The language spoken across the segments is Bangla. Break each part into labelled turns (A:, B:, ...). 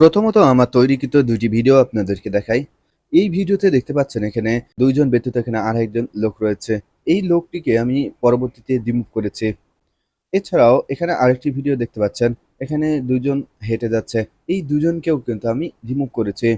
A: প্রথমত আমার তৈরিকৃত দুটি ভিডিও আপনাদেরকে দেখাই। এই ভিডিওতে দেখতে পাচ্ছেন এখানে দুইজন ব্যতীত এখানে আর একজন লোক রয়েছে। এই লোকটিকে আমি পরবর্তীতে রিমুভ করেছি। এছাড়াও এখানে আরেকটি ভিডিও দেখতে পাচ্ছেন। এখানে দুজন হেঁটে যাচ্ছে। এই দুজনকেও কিন্তু আমি রিমুভ করেছি।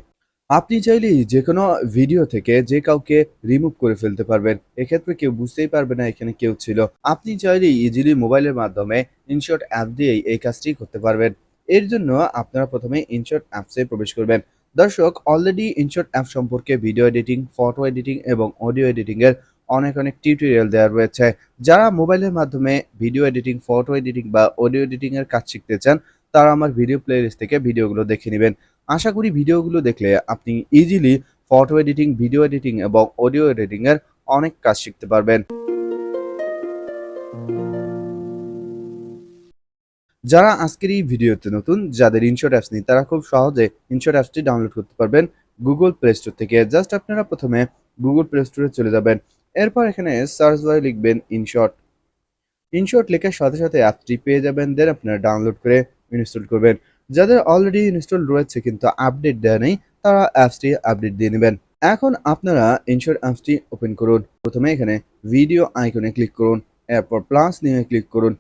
A: আপনি চাইলে যে কোনো ভিডিও থেকে যে কাউকে রিমুভ করে ফেলতে পারবেন। এক্ষেত্রে কেউ বুঝতেই পারবে না এখানে কেউ ছিল। আপনি চাইলে ইজিলি মোবাইলের মাধ্যমে ইনশর্ট অ্যাপ দিয়েই এই কাজটি করতে পারবেন। এর জন্য আপনারা প্রথমে ইনশর্ট অ্যাপসে প্রবেশ করবেন। দর্শক অলরেডি ইনশর্ট অ্যাপ সম্পর্কে ভিডিও এডিটিং ফটো এডিটিং এবং অডিও এডিটিং এর অনেক অনেক টিউটোরিয়াল দেওয়া রয়েছে। যারা মোবাইলের মাধ্যমে ভিডিও এডিটিং ফটো এডিটিং বা অডিও এডিটিং এর কাজ শিখতে চান, তারা আমার ভিডিও প্লেলিস্ট থেকে ভিডিওগুলো দেখে নেবেন। আশা করি ভিডিওগুলো দেখলে আপনি easily photo editing video editing এবং অডিও এডিটিং এর অনেক কাজ শিখতে পারবেন। যারা আজকের এই ভিডিওতে নতুন, যাদের ইনশর্ট অ্যাপস নেই, তারা খুব সহজে ইনশর্ট অ্যাপসটি ডাউনলোড করতে পারবেন গুগল প্লে স্টোর থেকে। জাস্ট আপনারা প্রথমে গুগল প্লে স্টোরে চলে যাবেন। এরপর এখানে সার্চ বারে লিখবেন ইনশর্ট ইনশর্ট লেখার সাথে সাথে অ্যাপটি পেয়ে যাবেন দেন আপনারা ডাউনলোড করে ইনস্টল করবেন। যাদের অলরেডি ইনস্টল রয়েছে কিন্তু আপডেট দেওয়া নেই, তারা অ্যাপসটি আপডেট দিয়ে নেবেন। এখন আপনারা ইনশর্ট অ্যাপসটি ওপেন করুন। প্রথমে এখানে ভিডিও আইকনে ক্লিক করুন, এরপর প্লাস নিয়ে ক্লিক করুন।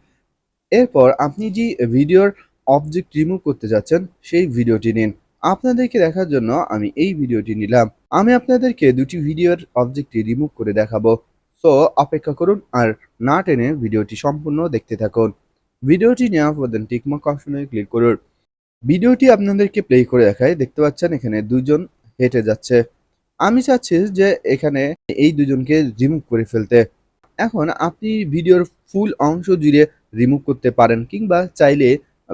A: এরপর আপনি যে ভিডিওর অবজেক্ট রিমুভ করতে যাচ্ছেন, সেই ভিডিওটি নিন। আপনাদেরকে দেখার জন্য আমি এই ভিডিওটি নিলাম। আমি আপনাদেরকে দুটি ভিডিওর অবজেক্টটি রিমুভ করে দেখাবো। সো, অপেক্ষা করুন আর না টেনে ভিডিওটি সম্পূর্ণ দেখতে থাকুন। ভিডিওটি নেওয়ার পর দেন টিকমার্ক অপশনে ক্লিক করুন। ভিডিওটি আপনাদেরকে প্লে করে দেখায়। দেখতে পাচ্ছেন এখানে দুজন হেঁটে যাচ্ছে। আমি চাচ্ছি যে এখানে এই দুজনকে রিমুভ করে ফেলতে। এখন আপনি ভিডিওর ফুল অংশ জুড়ে রিমুভ করতে পারেন কিংবা চাইলে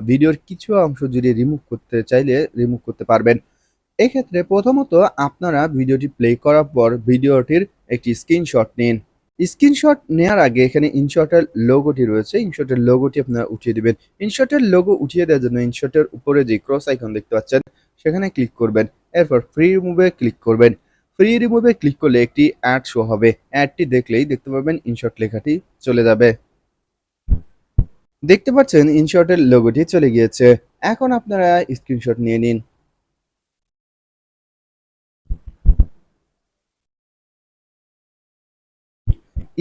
A: ভিডিওর কিছু অংশ যদি রিমুভ করতে চাইলে রিমুভ করতে পারবেন। এক্ষেত্রে প্রথমত আপনারা ভিডিওটি প্লে করার পর ভিডিওটির একটি স্ক্রিনশট নিন। স্ক্রিনশট নেওয়ার আগে এখানে ইনশটের লোগোটি রয়েছে। ইনশটের লোগোটি আপনারা উঠিয়ে দিবেন। ইনশটের লোগো উঠিয়ে দেওয়ার জন্য ইনশটের উপরে যে ক্রস আইকন দেখতে পাচ্ছেন, সেখানে ক্লিক করবেন। এরপর ফ্রি রিমুভে ক্লিক করবেন। ফ্রি রিমুভে ক্লিক করলে একটি অ্যাড শো হবে। অ্যাডটি দেখলেই দেখতে পাবেন ইনশট লেখাটি চলে যাবে। দেখতে পাচ্ছেন ইনশটের লোগোটি চলে গিয়েছে। এখন আপনারা স্ক্রিনশট নিয়ে নিন।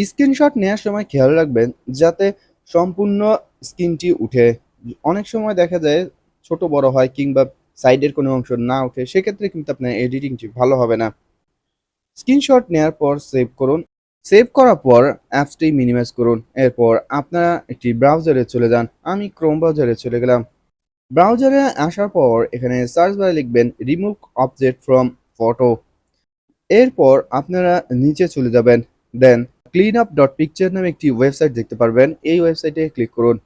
A: স্ক্রিনশট নেওয়ার সময় খেয়াল রাখবেন যাতে সম্পূর্ণ স্ক্রিনটি উঠে। অনেক সময় দেখা যায় ছোট বড় হয় কিংবা সাইডের কোনো অংশ না উঠে, সেক্ষেত্রে কিন্তু আপনার এডিটিংটি ভালো হবে না। স্ক্রিনশট নেওয়ার পর সেভ করুন। সেভ করার পর অ্যাপসটি মিনিমাইজ করুন। এরপর আপনারা একটি ব্রাউজারে চলে যান। আমি ক্রোম ব্রাউজারে চলে গেলাম। ব্রাউজারে আসার পর এখানে সার্চ বারে লিখবেন রিমুভ অবজেক্ট ফ্রম ফটো। এরপর আপনারা নিচে চলে যাবেন। Then clean up dot picture নামে একটি ওয়েবসাইট দেখতে পারবেন। এই ওয়েবসাইটে ক্লিক করুন।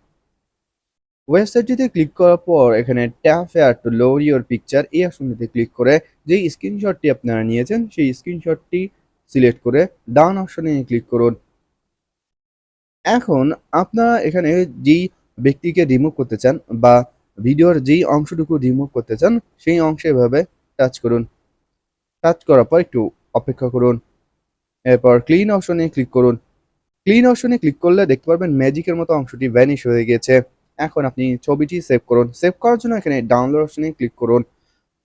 A: ওয়েবসাইটটিতে ক্লিক করার পর এখানে tap here to load your picture এই অপশনটিতে ক্লিক করে যেই স্ক্রিনশটটি আপনারা নিয়েছেন সেই স্ক্রিনশটটি সিলেক্ট করে ডাউন অপশনে ক্লিক করুন। এখন আপনারা এখানে যেই ব্যক্তিকে রিমুভ করতে চান বা ভিডিওর যেই অংশটুকু রিমুভ করতে চান, সেই অংশে এভাবে টাচ করুন। টাচ করার পর একটু অপেক্ষা করুন। এরপর ক্লিন অপশনে ক্লিক করুন। ক্লিন অপশনে ক্লিক করলে দেখতে পারবেন ম্যাজিকের মতো অংশটি ভ্যানিশ হয়ে গেছে। এখন আপনি ছবিটি সেভ করুন। সেভ করার জন্য এখানে ডাউনলোড অপশনে ক্লিক করুন।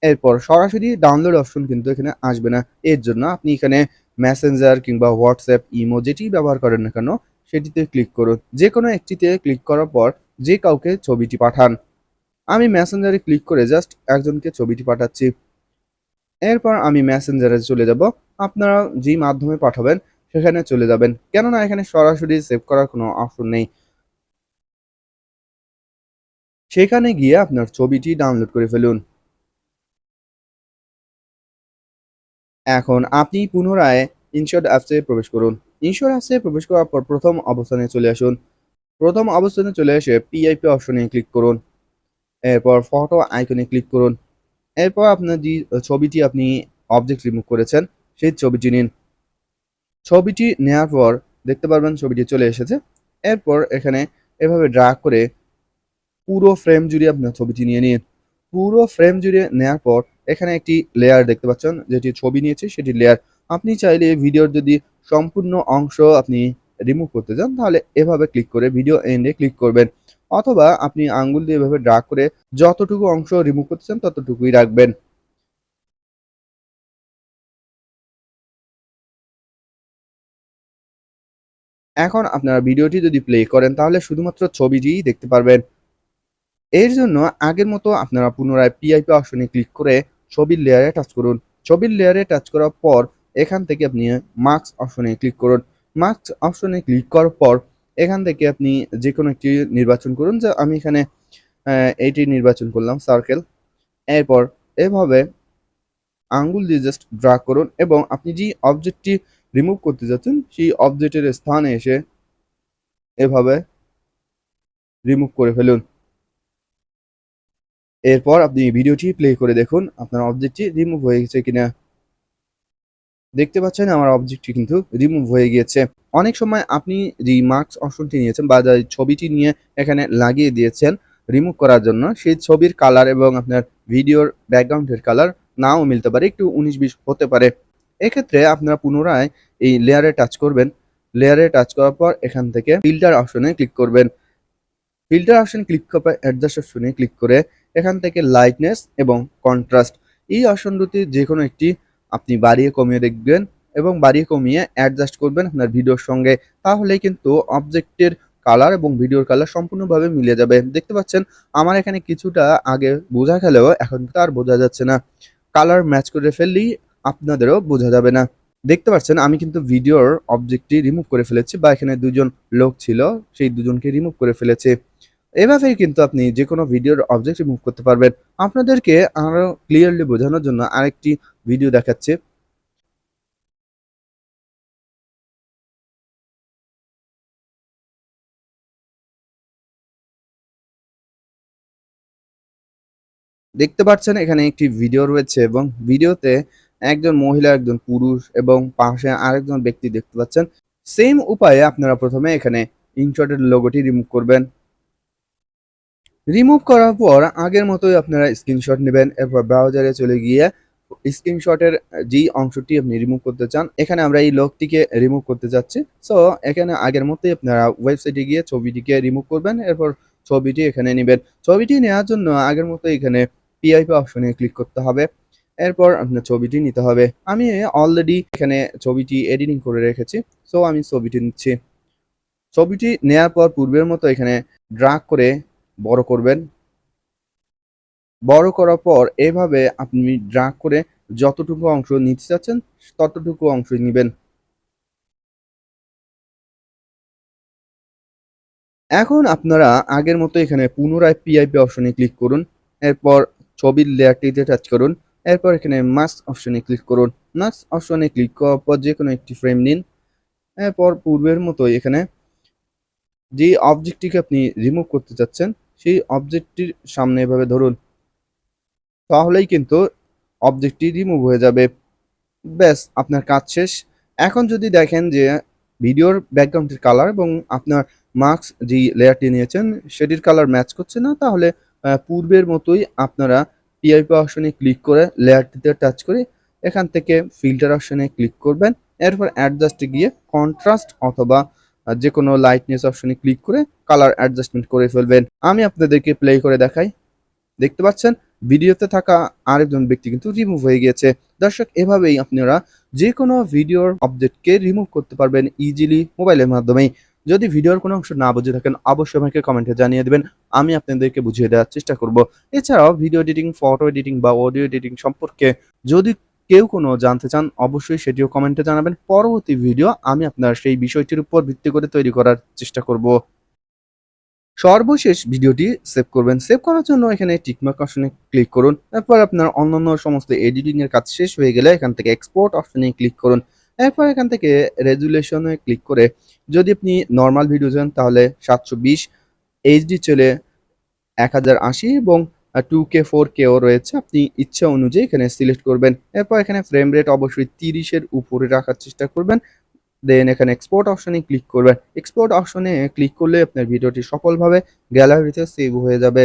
A: এরপর সরাসরি ডাউনলোড অপশন কিন্তু এখানে আসবে না। এর জন্য আপনি এখানে মেসেঞ্জার কিংবা হোয়াটসঅ্যাপ ইমো যেটি ব্যবহার করেন না কেন, সেটিতে ক্লিক করুন। যে কোনো একটিতে ক্লিক করার পর যে কাউকে ছবিটি পাঠান। আমি মেসেঞ্জারে ক্লিক করে জাস্ট একজনকে ছবিটি পাঠাচ্ছি। এরপর আমি মেসেঞ্জারে চলে যাব। আপনারা যেই মাধ্যমে পাঠাবেন, সেখানে চলে যাবেন। কেননা এখানে সরাসরি সেভ করার কোনো অপশন নেই। সেখানে গিয়ে আপনার ছবিটি ডাউনলোড করে ফেলুন। এখন আপনি পুনরায় ইনশর্ট অ্যাপসে প্রবেশ করুন। ইনশর্ট অ্যাপসে প্রবেশ করার পর প্রথম অবস্থানে চলে আসুন। প্রথম অবস্থানে চলে এসে পিআইপি অপশনে ক্লিক করুন। এরপর ফটো আইকনে ক্লিক করুন। এরপর আপনার যে ছবিটি আপনি অবজেক্ট রিমুভ করেছেন, সেই ছবিটি নিন। ছবিটি নেওয়ার পর দেখতে পারবেন ছবিটি চলে এসেছে। এরপর এখানে এভাবে ড্রাগ করে পুরো ফ্রেম জুড়ে আপনার ছবিটি নিয়ে নিন। পুরো ফ্রেম জুড়ে নেওয়ার পর এখানে একটি লেয়ার দেখতে পাচ্ছেন, যেটি ছবি নিয়েছে, সেটি লেয়ার আপনি চাইলে ভিডিওর যদি সম্পূর্ণ অংশ আপনি রিমুভ করতে চান, তাহলে এভাবে ক্লিক করে ভিডিও এন্ডে ক্লিক করবেন। অথবা আপনি আঙ্গুল দিয়ে এভাবে ড্রাগ করে যতটুকু অংশ রিমুভ করতে চান, ততটুকুই রাখবেন। এখন আপনারা ভিডিওটি যদি প্লে করেন, তাহলে শুধুমাত্র ছবিটিই দেখতে পারবেন। এর জন্য আগের মতো আপনারা পুনরায় পিআইপি অপশনে ক্লিক করে ছবির লেয়ারে টাচ করুন। ছবির লেয়ারে টাচ করার পর এখান থেকে আপনি মার্কস অপশনে ক্লিক করুন। মার্কস অপশনে ক্লিক করার পর এখান থেকে আপনি যে কোনো একটি নির্বাচন করুন যে আমি এখানে এইটি নির্বাচন করলাম সার্কেল এরপর এভাবে আঙ্গুল দিয়ে জাস্ট ড্রা করুন এবং আপনি যে অবজেক্টটি রিমুভ করতে যাচ্ছেন, সেই অবজেক্টের স্থানে এসে এভাবে রিমুভ করে ফেলুন। এরপর আপনি ভিডিওটি প্লে করে দেখুন, আপনার অবজেক্টটি রিমুভ হয়ে গেছে কিনা। দেখতে পাচ্ছেন আমার অবজেক্টটি কিন্তু রিমুভ হয়ে গিয়েছে। অনেক সময় আপনি যে মার্কস অপশনটি নিয়েছেন বা ছবিটি নিয়ে এখানে লাগিয়ে দিয়েছেন রিমুভ করার জন্য, সেই ছবির কালার এবং আপনার ভিডিওর ব্যাকগ্রাউন্ডের কালার নাও মিলতে পারে, একটু উনিশ বিশ হতে পারে। এক্ষেত্রে আপনারা পুনরায় এই লেয়ারে টাচ করবেন। লেয়ারে টাচ করার পর এখান থেকে ফিল্টার অপশনে ক্লিক করবেন। ফিল্টার অপশন ক্লিক করে অ্যাডজাস্ট অপশনে ক্লিক করে এখান থেকে লাইটনেস এবং কন্ট্রাস্ট এই অপশন দুটি যে কোনো একটি আপনি বাড়িয়ে কমিয়ে দেখবেন এবং বাড়িয়ে কমিয়ে অ্যাডজাস্ট করবেন আপনার ভিডিওর সঙ্গে। তাহলে কিন্তু অবজেক্টের কালার এবং ভিডিওর কালার সম্পূর্ণভাবে মিলে যাবে। দেখতে পাচ্ছেন, আমার এখানে কিছুটা আগে বোঝা গেলেও এখন তো আর বোঝা যাচ্ছে না। কালার ম্যাচ করে ফেললেই আপনাদেরও বোঝা যাবে না। দেখতে পাচ্ছেন, আমি কিন্তু ভিডিওর অবজেক্টটি রিমুভ করে ফেলেছি বা এখানে দুজন লোক ছিল, সেই দুজনকে রিমুভ করে ফেলেছে। এভাবেই কিন্তু আপনি যে কোনো ভিডিওর অবজেক্ট রিমুভ করতে পারবেন। আপনাদেরকে আরও ক্লিয়ারলি বোঝানোর জন্য আরেকটি ভিডিও দেখাচ্ছে। দেখতে পাচ্ছেন, এখানে একটি ভিডিও রয়েছে এবং ভিডিওতে একজন মহিলা, একজন পুরুষ এবং পাশে আরেকজন ব্যক্তি দেখতে পাচ্ছেন। সেম উপায়ে আপনারা প্রথমে এখানে ইনশটের লোগোটি রিমুভ করবেন। রিমুভ করার পর আগের মতোই আপনারা স্ক্রিনশট নেবেন, এরপর ব্রাউজারে চলে গিয়ে স্ক্রিনশটের যেই অংশটি আপনি রিমুভ করতে চান, এখানে আমরা এই লোকটিকে রিমুভ করতে যাচ্ছি। সো এখানে আগের মতোই আপনারা ওয়েবসাইটে গিয়ে ছবিটিকে রিমুভ করবেন, এরপর ছবিটি এখানে নেবেন। ছবিটি নেওয়ার জন্য আগের মতো এখানে পিআইপি অপশনে ক্লিক করতে হবে, এরপর আপনার ছবিটি নিতে হবে। আমি অলরেডি এখানে ছবিটি এডিটিং করে রেখেছি সো আমি ছবিটি নিচ্ছি। ছবিটি নেয়ার পর পূর্বের মতো এখানে ড্রাগ করে বড় করবেন। বড় করার পর এভাবে আপনি ড্রাগ করে যতটুকু অংশ নিতে চাচ্ছেন, ততটুকু অংশ নেবেন। এখন আপনারা আগের মতো এখানে পুনরায় পিআইপি অপশনে ক্লিক করুন, এরপর ছবির লেয়ারটিতে টাচ করুন, এরপর এখানে মাস্ক অপশনে ক্লিক করুন। মাস্ক অপশনে ক্লিক করার পর যে কোনো একটি ফ্রেম নিন, এরপর পূর্বের মতো এখানে যে অবজেক্টটিকে আপনি রিমুভ করতে চাচ্ছেন সেই অবজেক্টটির সামনে এভাবে ধরুন, তাহলেই কিন্তু অবজেক্টটি রিমুভ হয়ে যাবে। ব্যাস, আপনার কাজ শেষ। এখন যদি দেখেন যে ভিডিওর ব্যাকগ্রাউন্ডের কালার এবং আপনার মার্কস যে লেয়ারটি নিয়েছেন, সেটির কালার ম্যাচ করছে না, তাহলে পূর্বের মতোই আপনারা পিআইপি অপশনে ক্লিক করে লেয়ারটিতে টাচ করে এখান থেকে ফিল্টার অপশনে ক্লিক করবেন। এরপর অ্যাডজাস্টে গিয়ে কন্ট্রাস্ট অথবা যে কোনো লাইটনেস অপশনে ক্লিক করে কালার অ্যাডজাস্টমেন্ট করে ফেলবেন। আমি আপনাদেরকে প্লে করে দেখাই। দেখতে পাচ্ছেন ভিডিওতে থাকা আরেকজন ব্যক্তি কিন্তু রিমুভ হয়ে গিয়েছে। দর্শক, এভাবেই আপনারা যে কোনো ভিডিওর অবজেক্টকে রিমুভ করতে পারবেন ইজিলি মোবাইলের মাধ্যমেই। যদি ভিডিওর কোনো অংশ না বুঝে থাকেন, অবশ্যই আমাকে কমেন্টে জানিয়ে দেবেন। আমি আপনাদেরকে বুঝিয়ে দেওয়ার চেষ্টা করব। এছাড়াও ভিডিও এডিটিং ফটো এডিটিং বা অডিও এডিটিং সম্পর্কে যদি কেউ কোনো জানতে চান, অবশ্যই সেটিও কমেন্টে জানাবেন। পরবর্তী ভিডিও আমি আপনার সেই বিষয়টির উপর ভিত্তি করে তৈরি করার চেষ্টা করব। সর্বশেষ ভিডিওটি সেভ করবেন। সেভ করার জন্য এখানে টিকমার্ক অপশনে ক্লিক করুন। এরপর আপনার অন্যান্য সমস্ত এডিটিং এর কাজ শেষ হয়ে গেলে এখান থেকে এক্সপোর্ট অপশনে ক্লিক করুন। এরপর এখান থেকে রেজুলেশনে ক্লিক করে যদি আপনি নর্মাল ভিডিও চান, তাহলে সাতশো বিশ এইচডি চলে এক হাজার আশি এবং টু কে ফোর কেও রয়েছে। আপনি ইচ্ছা অনুযায়ী এখানে সিলেক্ট করবেন। এরপর এখানে ফ্রেম রেট অবশ্যই তিরিশের উপরে রাখার চেষ্টা করবেন। দেন এখানে এক্সপোর্ট অপশনে ক্লিক করবেন। এক্সপোর্ট অপশনে ক্লিক করলে আপনার ভিডিওটি সফলভাবে গ্যালারিতে সেভ হয়ে যাবে।